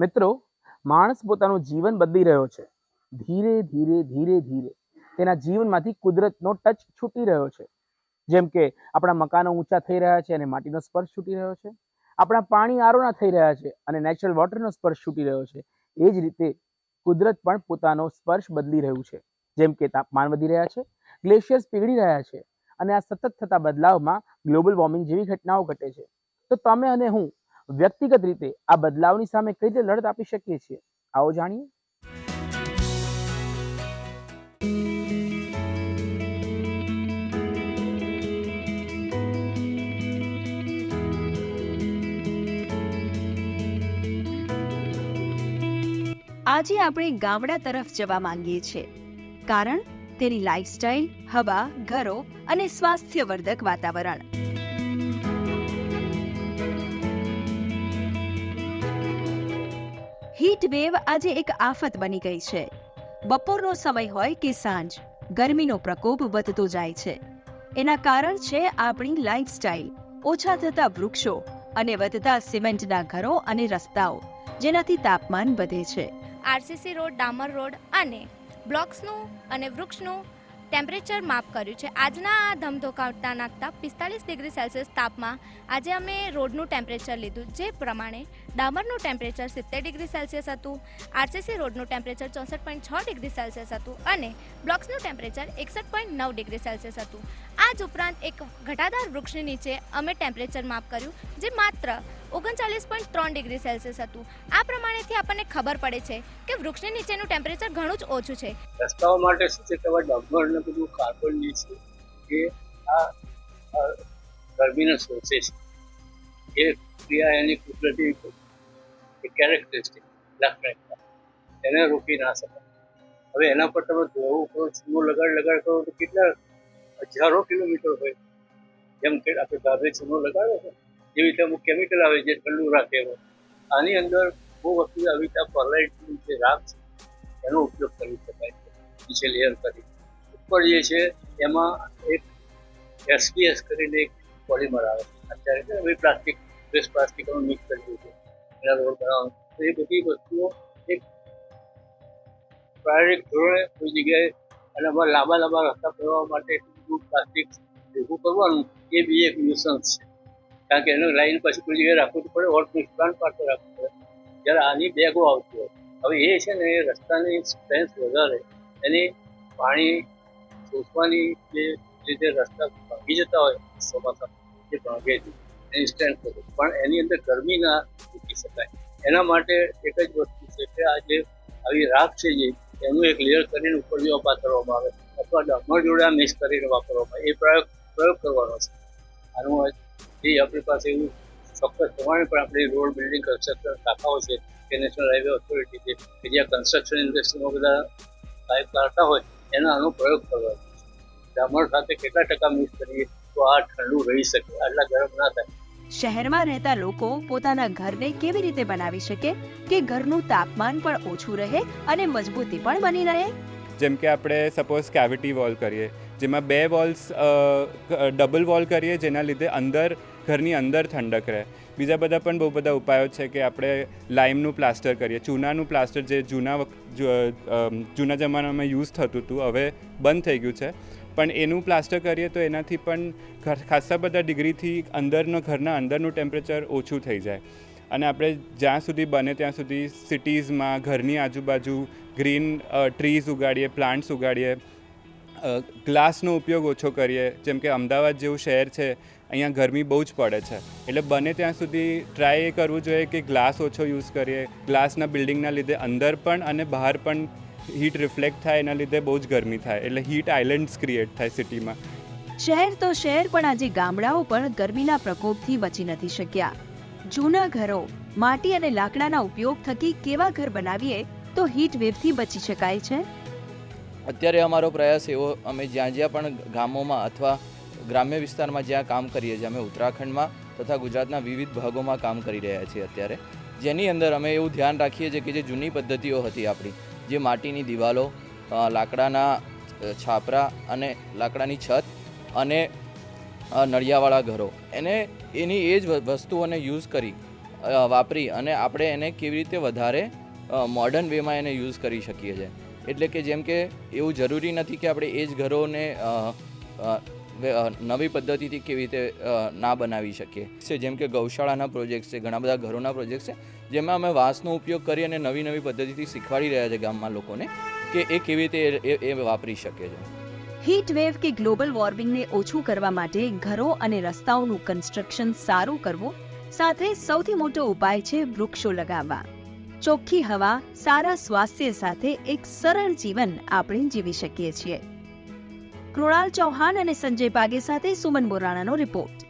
મિત્રો, માણસ પોતાનું જીવન બદલી રહ્યો છે. ધીરે ધીરે ધીરે ધીરે તેના જીવનમાંથી કુદરતનો ટચ છૂટી રહ્યો છે. જેમ કે, આપણા મકાનો ઊંચા થઈ રહ્યા છે અને માટીનો સ્પર્શ છૂટી રહ્યો છે. આપણા પાણી આરોના થઈ રહ્યા છે અને નેચરલ વોટરનો સ્પર્શ છૂટી રહ્યો છે. એ જ રીતે કુદરત પણ પોતાનો સ્પર્શ બદલી રહ્યું છે. જેમ કે, તાપમાન વધી રહ્યા છે ગ્લેશિયર્સ પીગળી રહ્યા છે અને આ સતત થતા બદલાવમાં ગ્લોબલ વોર્મિંગ જેવી ઘટનાઓ ઘટે છે. તો તમે અને હું વ્યક્તિગત રીતે આ બદલાવની સામે કઈ રીતે લડત આપી શકીએ છીએ? આવો જાણીએ. આજે આપણે ગામડા તરફ જવા માંગીએ છીએ, કારણ તેની લાઇફસ્ટાઇલ હવા, ઘરો અને સ્વાસ્થ્યવર્ધક વાતાવરણ. હીટ વેવ આજે એક આફત બની ગઈ છે. બપોરનો સમય હોય કે સાંજ, ગરમીનો પ્રકોપ વધતો જાય છે. એના કારણ છે આપણી લાઇફસ્ટાઇલ ઓછા થતા વૃક્ષો અને વધતા સિમેન્ટના ઘરો અને રસ્તાઓ, જેનાથી તાપમાન વધે છે. આરસીસી રોડ, ડામર રોડ અને બ્લોક્સનું અને વૃક્ષનું ટેમ્પરેચર માપ કર્યું છે. આજના આ ધમધોકાવતા નાખતા પિસ્તાલીસ ડિગ્રી સેલ્સિયસ તાપમાં આજે અમે રોડનું ટેમ્પરેચર લીધું, જે પ્રમાણે ડામરનું ટેમ્પરેચર સિત્તેર ડિગ્રી સેલ્સિયસ હતું, આરસીસી રોડનું ટેમ્પરેચર ચોસઠ પોઈન્ટ છ ડિગ્રી સેલ્સિયસ હતું અને બ્લોક્સનું ટેમ્પરેચર એકસઠ પોઈન્ટ નવ ડિગ્રી સેલ્સિયસ હતું. આ જ ઉપરાંત એક ઘટાદાર વૃક્ષની નીચે અમે ટેમ્પરેચર માપ કર્યું, જે માત્ર ઓગણચાલીસ પોઈન્ટ ત્રણ ડિગ્રી સેલ્સિયસ હતું. આ પ્રમાણેથી આપણને ખબર પડે છે કે વૃક્ષની નીચેનું ટેમ્પરેચર ઘણું જ ઓછું છે. રસ્તાઓ માટે શું છે કે હવે ડમ્બર બધું કાર્બન જે છે એ આ ગરમીનો શોષે છે. એ ક્રિયા એની કુદરતી કેરેક્ટરિસ્ટિક લાક્ષણિકતા એને રોકી ના શકાય. હવે એના પર તમે ધોવું કરો ચૂનો લગાડ લગાડ કરો તો કેટલા હજારો કિલોમીટર હોય. જેમ કે આપણે ગાભે ચૂનો લગાડો છો. જેવી રીતે અમુક કેમિકલ આવે છે, ઠંડુ રાખે આની અંદર બહુ વસ્તુ આવી રીતે પરલાઇટનું જે રાખ છે, એનો ઉપયોગ કરી શકાય છે નીચે લેયર કરી. ઉપર જે છે, એમાં એક એસપીએસ કરીને એક પોલિમર આવે છે. અત્યારે છે પ્લાસ્ટિક વેસ્ટ પ્લાસ્ટિકનું મિક્સ કરી દીધું છે. એના રોડ બનાવવાનું તો એ બધી વસ્તુઓ એક પ્રાયોગિક ધોરણે કોઈ જગ્યાએ અને અમારે લાંબા લાંબા રસ્તા ફેરવા માટે પ્લાસ્ટિક ભેગું કરવાનું, એ બી એક ન્યુસન્સ છે. કારણ કે એનું લાઈન પછી કોઈ રાખવું પડે ઓળખું પ્લાન્ટ પાસે રાખવું પડે. જ્યારે આની બેગો આવતી હોય, હવે એ છે ને, એ રસ્તાની સ્ટ્રેન્થ વધારે. એની પાણી શોષવાની જે રીતે રસ્તા ભાગી જતા હોય, ચોમાસા એ ભાગે છે, એની સ્ટ્રેન્થ વધે. પણ એની અંદર ગરમી ના મૂકી શકાય. એના માટે એક જ વસ્તુ છે કે આ જે આવી રાખ છે જે, એનું એક લેયર કરીને ઉપર જો પાથરવામાં આવે, અથવા ડામર જોડે આ મિક્સ કરીને વાપરવામાં એ પ્રયોગ પ્રયોગ કરવાનો છે. આનું જે આપણી પાસે એવું ચોક્કસ પ્રમાણે પણ આપણે રોડ બિલ્ડિંગ કન્સ્ટ્રક્શન શાખાઓ છે કે નેશનલ હાઈવે ઓથોરિટી છે કે જ્યાં કન્સ્ટ્રક્શન ઇન્ડસ્ટ્રીમાં બધા સાહેબ કાઢતા હોય એનો આનો પ્રયોગ કરવાનો છે. ડામર સાથે કેટલા ટકા મિક્સ કરીએ તો આ ઠંડુ રહી શકે આટલા ગરમ ના થાય. શહેરમાં રહેતા લોકો પોતાના ઘરને કેવી રીતે બનાવી શકે? કે ઘરનું તાપમાન પણ ઓછું રહે અને મજબૂતી પણ બની રહે? જેમ કે આપણે સપોઝ કેવિટી વોલ કરીએ જેમાં બે વોલ્સ ડબલ વોલ કરીએ, જેના લીધે અંદર, ઘરની અંદર ઠંડક રહે. બીજા બધા પણ બહુ બધા ઉપાયો છે કે આપણે લાઇમનું પ્લાસ્ટર કરીએ. ચૂનાનું પ્લાસ્ટર જે જૂના જૂના જમાનામાં યુઝ થતું હતું, હવે બંધ થઈ ગયું છે. પણ એનું પ્લાસ્ટર કરીએ તો એનાથી પણ ખાસા બધા ડિગ્રીથી અંદરનો, ઘરના અંદરનું ટેમ્પરેચર ઓછું થઈ જાય. અને આપણે જ્યાં સુધી બને ત્યાં સુધી સિટીઝમાં ઘરની આજુબાજુ ગ્રીન ટ્રીઝ ઉગાડીએ પ્લાન્ટ્સ ઉગાડીએ ગ્લાસનો ઉપયોગ ઓછો કરીએ. જેમ કે અમદાવાદ જેવું શહેર છે, અહીંયા ગરમી બહુ જ પડે છે. એટલે બને ત્યાં સુધી ટ્રાય એ કરવું જોઈએ કે ગ્લાસ ઓછો યુઝ કરીએ. ગ્લાસના બિલ્ડિંગના લીધે અંદર પણ અને બહાર પણ હીટ રિફ્લેક્ટ થાય, એના લીધે બહુ જ ગરમી થાય. એટલે હીટ આઇલેન્ડ્સ ક્રિએટ થાય સિટીમાં શહેર તો શહેર, પણ આજે ગામડાઓ પણ ગરમીના પ્રકોપથી બચી નથી શક્યા. જૂના ઘરો, માટી અને લાકડાના ઉપયોગ થકી કેવા ઘર બનાવીએ, તો હીટ વેવથી બચી શકાય છે? અત્યારે અમારો પ્રયાસ એવો, અમે જ્યાં જ્યાં પણ ગામોમાં અથવા ગ્રામ્ય વિસ્તારમાં જ્યાં કામ કરીએ છીએ, અમે ઉત્તરાખંડમાં તથા ગુજરાતના વિવિધ ભાગોમાં કામ કરી રહ્યા છીએ અત્યારે. જેની અંદર અમે એવું ધ્યાન રાખીએ છીએ કે જે જૂની પદ્ધતિઓ હતી આપણી, જે માટીની દિવાલો લાકડાના છાપરા અને લાકડાની છત અને નળિયાવાળા ઘરો. એને, એની એ જ વસ્તુઓને યુઝ કરી વાપરી અને આપણે એને કેવી રીતે વધારે મોડર્ન વેમાં એને યુઝ કરી શકીએ છીએ. એટલે કે જેમ કે એવું જરૂરી નથી કે આપણે એ જ ઘરોને નવી પદ્ધતિથી કેવી રીતે ના બનાવી શકીએ. છે, જેમ કે ગૌશાળાના પ્રોજેક્ટ છે, ઘણા બધા ઘરોના પ્રોજેક્ટ છે, જેમાં અમે વાંસનો ઉપયોગ કરી અને નવી નવી પદ્ધતિથી શીખવાડી રહ્યા છે ગામમાં લોકોને કે એ કેવી રીતે એ વાપરી શકે છે. હીટ વેવ કે ગ્લોબલ વોર્મિંગને ઓછું કરવા માટે ઘરો અને રસ્તાઓનું કન્સ્ટ્રક્શન સારું કરવું સાથે સૌથી મોટો ઉપાય છે વૃક્ષો લગાવવા. ચોખ્ખી હવા, સારા સ્વાસ્થ્ય સાથે એક સરળ જીવન આપણે જીવી શકીએ છીએ. કૃણાલ ચૌહાણ અને સંજય પાગે સાથે સુમન બોરાણાનો રિપોર્ટ.